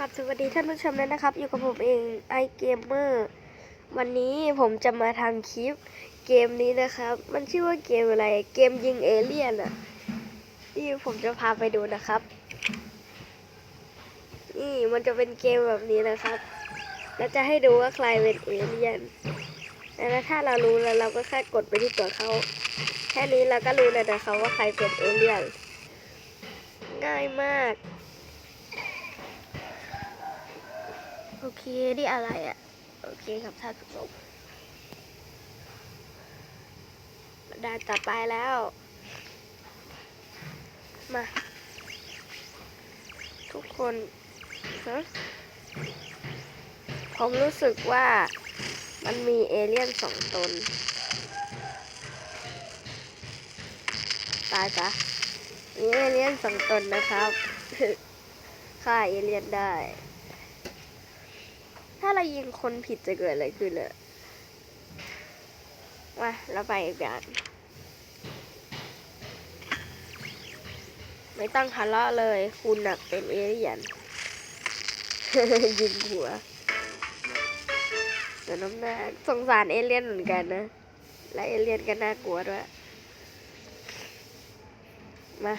กับสวัสดีท่านผู้ชมด้วยนะครับ อยู่กับผมเองไอเกมเมอร์วันนี้ผมจะมาทำคลิปเกมนี้นะครับ มันชื่อว่าเกมอะไรเกมยิงเอเลี่ยนอะที่ผมจะพาไปดูนะครับ นี่มันจะเป็นเกมแบบนี้นะครับ แล้วจะให้ดูว่าใครเป็นเอเลี่ยนแล้วถ้าเรารู้แล้วเราก็แค่กดไปที่ตัวเขาแค่นี้เราก็รู้แล้วนะครับว่าใครเป็นเอเลี่ยนง่ายมาก โอ เคนี่อะไรอะ่ะ โอเคครับท่านผู้ชมด่านต่อไปแล้ว มา ทุกคนฮะผมรู้สึกว่ามันมีเอเลี่ยนสองตน ตายจ้ะมีเอเลี่ยนสองตนนะครับ ฆ่าเอเลี่ยนได้ ถ้าเรายิงคนผิดจะเกิดอะไรขึ้นอะมาเราไปอีกด่านไม่ต้องทะเลาะเลย คุณน่ะเป็นเอเลี่ยนยิงหัวเดี๋ยวน้ำหน้าสงสารเอเลี่ยนเหมือนกันนะ และเอเลี่ยนก็น่ากลัวด้วย มา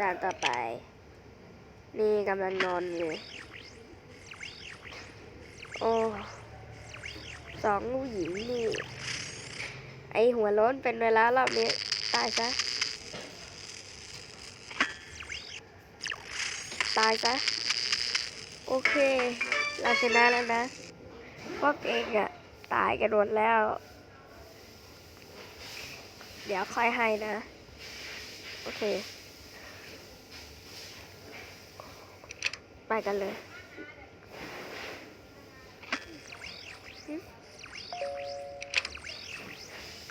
ด่านต่อไป นี่กำลังนอนอยู่ โอ้สองผู้หญิงนี่ ไอหัวล้นเป็นเวลารอบนี้ตายซะ ตายซะ โอเค เราชนะแล้วนะพวกเองอะตายกันหมดแล้ว เดี๋ยวค่อยให้นะ โอเค ไปกันเลย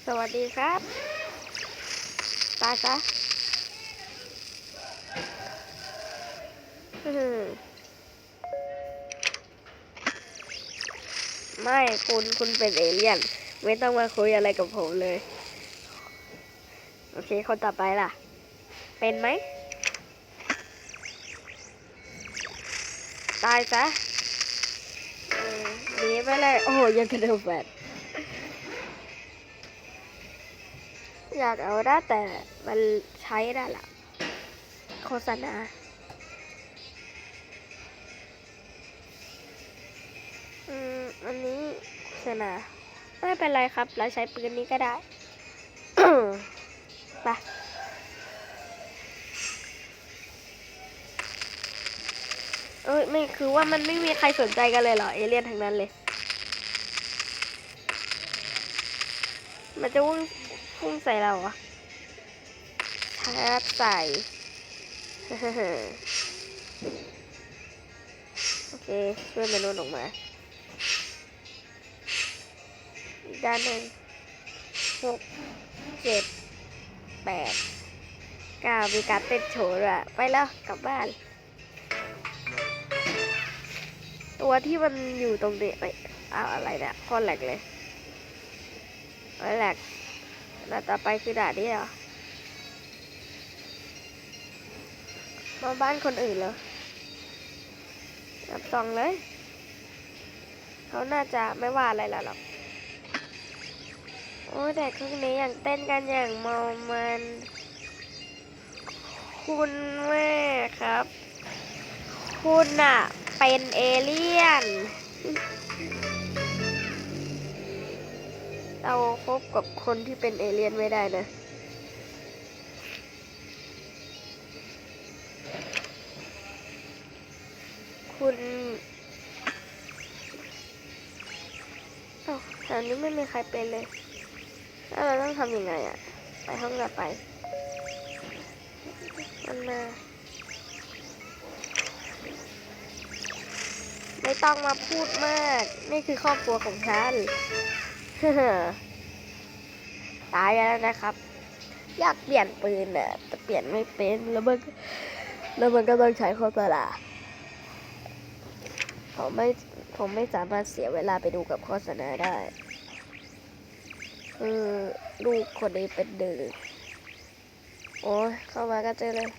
สวัสดีครับ ตายซะอื้อหือไม่คุณคุณเป็นเอเลี่ยน ไม่ต้องมาคุยอะไรกับผมเลย โอเค คนต่อไปล่ะ เป็นไหม ตายซะหนีไปเลย โอ้โหยังกระโดดแบบอยากเอาได้แต่มันใช้ได้ละโฆษณาอืมอันนี้โฆษณาไม่เป็นไรครับ เราใช้ปืนนี้ก็ได้ ไป เอ้ยไม่คือว่ามันไม่มีใครสนใจกันเลยเหรอ เอเลี่ยนทั้งนั้นเลย มันจะวุ่งพุ่งใส่เราเหรอะชาร์จใส่โอเค ช่วยมนุษย์ออกมา อีกด้านหนึ่งหกเจ็ดแปดเก้ามีการเต้นโชว์ด้วยไปแล้วกลับบ้าน ตัวที่มันอยู่ตรงนี้ไปเอาอะไรเนี่ยโคนแหลกเลยคนแหลกแล้วต่อไปคือด่านนี้เหรอมาบ้านคนอื่นเหรอนับซองเลย เขาน่าจะไม่ว่าอะไรแล้วหรอก โอ้แต่ครึ่งนี้อย่างเต้นกันอย่างเมามัน คุณแม่ครับ คุณอะ เป็นเอเลี่ยน เราคบกับคนที่เป็นเอเลี่ยนไม่ได้นะ คุณแถวนี้ไม่มีใครเป็นเลย แล้วเราต้องทำยังไงอะ ไปห้องต่อไป มันมา ต้องมาพูดมาก นี่คือครอบครัวของฉันตายแล้วนะครับ อยากเปลี่ยนปืนน่ะแต่เปลี่ยนไม่เป็นแล้วมันก็แล้วมันก็ต้องใช้โฆษณาผมไม่ผมไม่สามารถเสียเวลาไปดูกับโฆษณาได้คือลูกคนนี้เป็นดื้อโอ้ยเข้ามาก็เจอเลย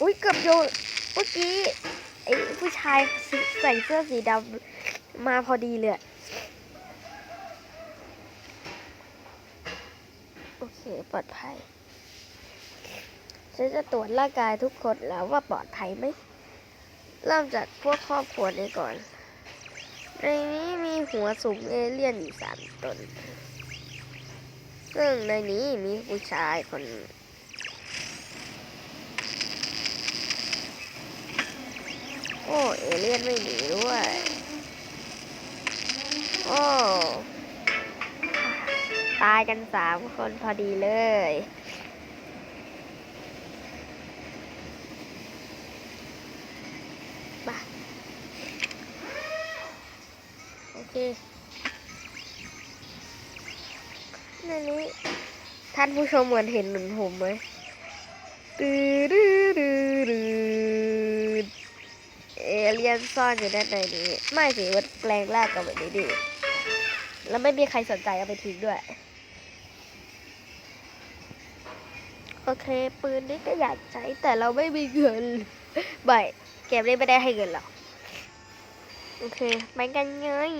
อุ้ยเกือบโยน เมื่อกี้ไอ้ผู้ชายใส่เสื้อสีดำมาพอดีเลยโอเคปลอดภัยฉันจะตรวจร่างกายทุกคนแล้วว่าปลอดภัยไหม เริ่มจากพวกครอบครัวนี้ก่อน ในนี้มีหัวสูงเอเลี่ยนอยู่สามตน ซึ่งในนี้มีผู้ชายคน โอ้เอเลี่ยนไม่หนีด้วย โอ้ ตายกันสามคนพอดีเลยมาโอเคในนี้ท่านผู้ชมเหมือนเห็นเหมือนผมไหมดือดือดือ เลียนซ่อนอยู่ด้านในนี้ ไม่สิมันแปลงร่างกับแบบนี้ดิแล้วไม่มีใครสนใจเอาไปทิ้งด้วย โอเค ปืนนี้ก็อยากใช้แต่เราไม่มีเงินบ่ายเกมนี้ไม่ได้ให้เงินเราโอเคไปกันเลย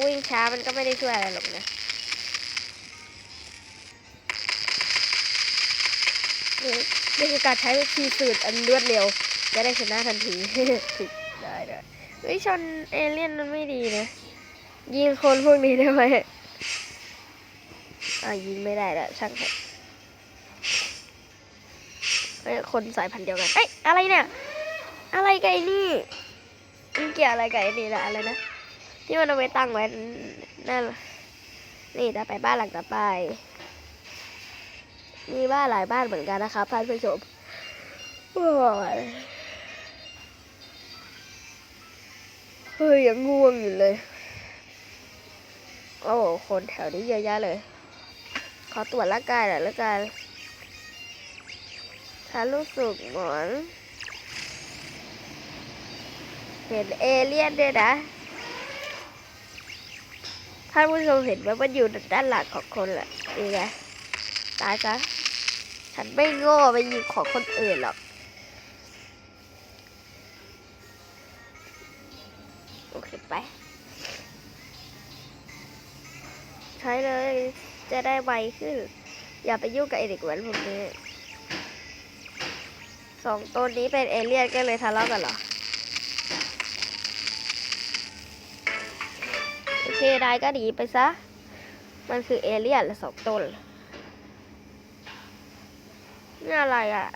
วิ่งช้ามันก็ไม่ได้ช่วยอะไรหรอกนะ นี่นี่คือการใช้วิธีสูตรอันรวดเร็วจะได้ชนะทันทีได้ได้เฮ้ยชนเอเลี่ยนมันไม่ดีนะ ยิงคนพวกนี้ได้ไหมอ่ายิงไม่ได้แล้วช่างเถอะเฮ้คนสายพันธุ์เดียวกัน เอ้ยอะไรเนี่ย อะไรกับไอ้นี่มันเกี่ยวอะไรกับไอ้นี่ละอะไรนะ ที่มันเอาไว้ตั้งไว้นั่นนี่ต่อไปบ้านหลังต่อไป มีบ้านหลายบ้านเหมือนกันนะครับท่านผู้ชมโอ้ยเฮ้ยยังง่วงอยู่เลย โอ้คนแถวนี้เยอะแยะเลย ขอตรวจร่างกายหน่อยแล้วกันฉันรู้สึกเหมือน เห็นเอเลี่ยนด้วยนะท่านผู้ชมเห็นไหมว่าอยู่ด้านหลังของคนแหละนี่ไงตายซะ ฉันไม่โง่ไปยิงของคนอื่นหรอก โอเคไป ใช้เลย จะได้ไวขึ้น อย่าไปยุ่งกับไอเด็กแว้นพวกนี้สองตัวนี้เป็นเอเลี่ยนก็เลยทะเลาะกันเหรอ โอเคได้ก็ดีไปซะ มันคือเอเลี่ยนละสองตน นี่อะไรอะ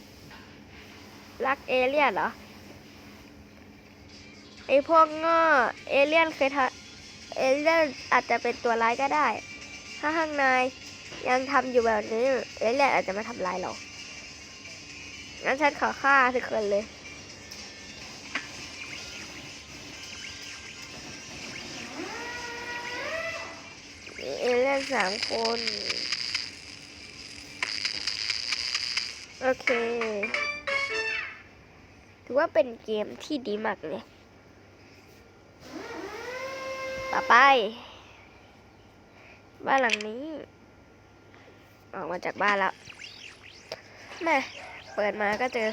รักเอเลี่ยนเหรอ ไอพวกเงอเอเลี่ยนเคยทำเอเลี่ยนอาจจะเป็นตัวร้ายก็ได้ ถ้าข้างในยังทำอยู่แบบนี้ เอเลี่ยนอาจจะมาทำลายเรางั้นฉันขอฆ่าทุกคนเลยมีเอเลี่ยนสามคน โอเค ถือว่าเป็นเกมที่ดีมากเลย ต่อไป บ้านหลังนี้ ออกมาจากบ้านแล้ว แม่ เปิดมาก็เจอ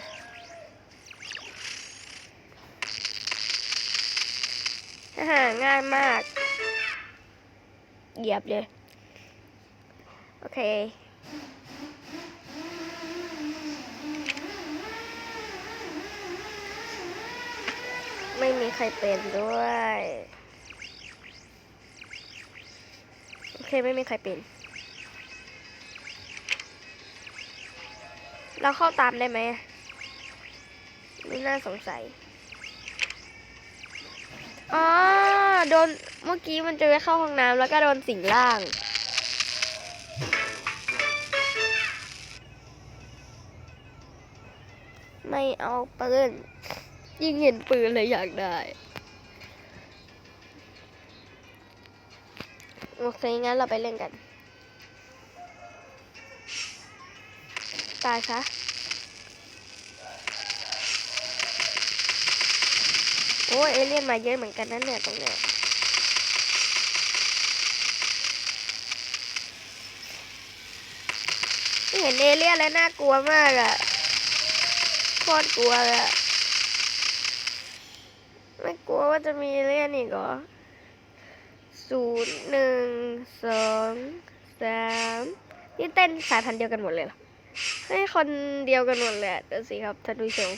ฮ่าง่ายมาก เหยียบเลย โอเค ไม่มีใครเป็นด้วย โอเคไม่มีใครเป็น เราเข้าตามได้ไหมไม่น่าสงสัยอ๋อโดนเมื่อกี้มันจะไปเข้าห้องน้ำแล้วก็โดนสิงร่างไม่เอาปืน ยิ่งเห็นปืนเลยอยากได้ โอเค งั้นเราไปเล่นกัน ตายซะโอ้เอเลี่ยนมาเยอะเหมือนกันนั่นเนี่ยตรงเนี้ยเห็นเอเลี่ยนแล้วน่ากลัวมากอะโคตรกลัวเลยอะ ไม่กลัวว่าจะมีเลี่ยนอีกเหรอศูนย์หนึ่งสองสามนี่เต้นสายพันธุ์เดียวกันหมดเลยเหรอให้คนเดียวกันหมดเลยเดี๋ยวสิครับท่านผู้ชม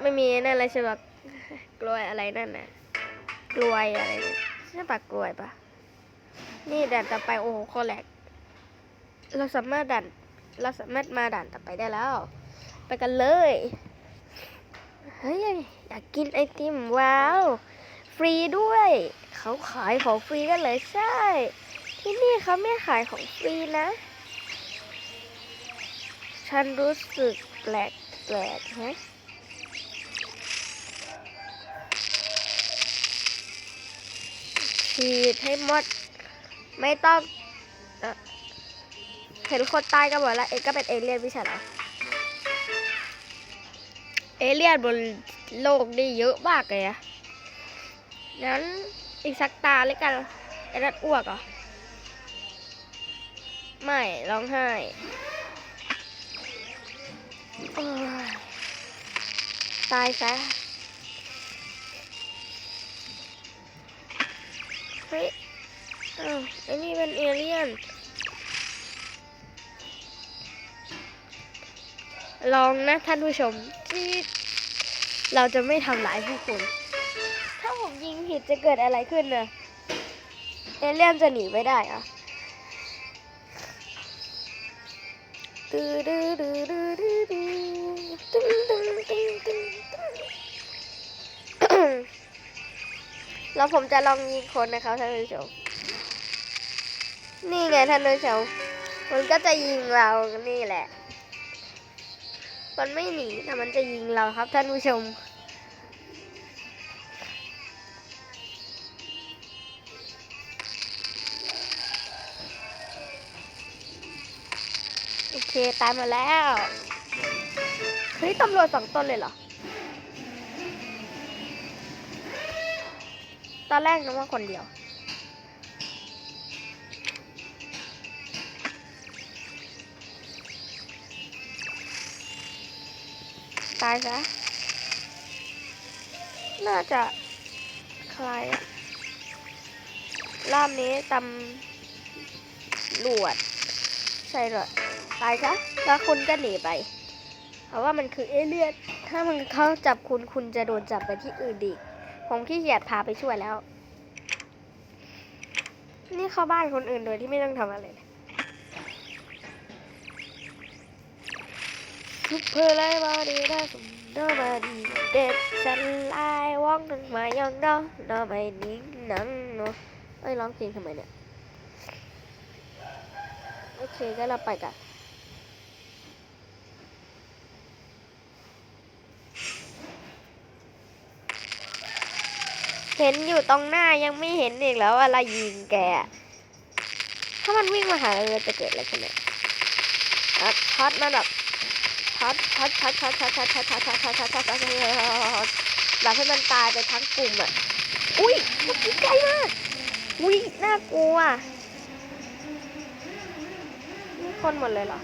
ไม่มีนั่นอะไรใช่ปะกลวยอะไรนั่นน่ะกลวยอะไรเนี่ยใช่ปะกลวยปะนี่ด่านต่อไปโอ้โหคตรแลกเราสามารถด่านเราสามารถมาด่านต่อไปได้แล้ว ไปกันเลย เฮ้ยอยากกินไอติมว้าว ฟรีด้วย เขาขายของฟรีกันเลยใช่ ที่นี่เขาไม่ขายของฟรีนะ ฉันรู้สึกแปลกแปลกฮะฉีดให้หมด ไม่ต้องเห็นคนตายกันหมดแล้ว เองก็เป็นเอเลี่ยนไม่ใช่หรอ เอเลี่ยนบนโลกนี่เยอะมากเลยอะงั้นอีกสักตาเลยกันไอ้นัดอ้วกเหรอ ไม่ร้องไห้ตายซะเฮ้ยอ้าวไอ้นี่เป็นเอเลี่ยน ลองนะท่านผู้ชม ที่เราจะไม่ทำร้ายผู้คน ถ้าผมยิงผิดจะเกิดอะไรขึ้นนะเอเลี่ยนจะหนีไม่ได้อะตื้อดื้อดื้อดื้อดื้อดื้อตึ้งตึ้งตึ้งตึ้งตึ้งแล้วผมจะลองยิงคนนะครับท่านผู้ชม นี่ไงท่านผู้ชม มันก็จะยิงเรา นี่แหละ มันไม่หนีแต่มันจะยิงเราครับท่านผู้ชม โอเค ตายมาแล้ว เฮ้ยตำรวจสองตนเลยเหรอ ตอนแรกนึกว่าคนเดียว ตายซะ น่าจะใครอะรอบนี้ตำรวจใช่เลยตายซะ แล้วคุณก็หนีไป เพราะว่ามันคือเอเลี่ยน ถ้ามันเขาจับคุณคุณจะโดนจับไปที่อื่นดีก ผมขี้เกียจพาไปช่วยแล้ว นี่เข้าบ้านคนอื่นโดยที่ไม่ต้องทำอะไร ทุกเพลายบอดีได้สมดอมาดีเด็ดฉันไลายวองนึงมายังดอดอไม่นิ่งนังเนาะเอ้ยร้องเพลงทำไมเนี่ยโอเคก็เราไปกันเห็นอยู่ตรงหน้ายังไม่เห็นอีกแล้วอะไรยิงแก ถ้ามันวิ่งมาหาเราจะเกิดอะไรขึ้นเนี่ยอะช็อตมันแบบ ช็อตช็อตช็อตช็อตช็อตช็อตช็อตช็อตช็อตช็อตช็อตช็อตช็อตช็อตแบบให้มันตายไปทั้งกลุ่มอะอุ้ยเมื่อกี้ใกล้มากอุ้ยน่ากลัวนี่คนหมดเลยเหรอ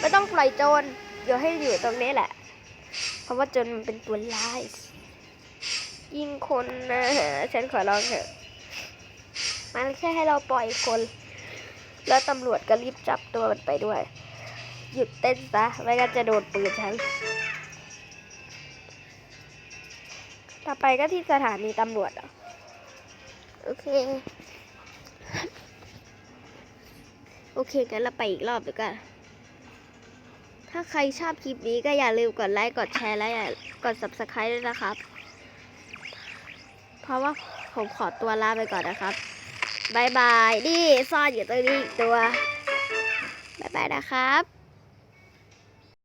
ไม่ต้องปล่อยโจรเดี๋ยวให้อยู่ตรงนี้แหละ เพราะว่าโจรมันเป็นตัวร้ายยิงคนนะฉันขอร้องเถอะ มันแค่ให้เราปล่อยคน แล้วตำรวจก็รีบจับตัวมันไปด้วย หยุดเต้นซะ ไม่งั้นจะโดนปืนฉัน ต่อไปก็ที่สถานีตำรวจโอเค โอเค งั้นเราไปอีกรอบดีกว่าถ้าใครชอบคลิปนี้ก็อย่าลืมกดไลค์ กดแชร์ และกด subscribe ด้วยนะครับ เพราะว่าผมขอตัวลาไปก่อนนะครับบายบาย นี่ซ่อนอยู่ตรงนี้อีกตัวบายบายนะครับ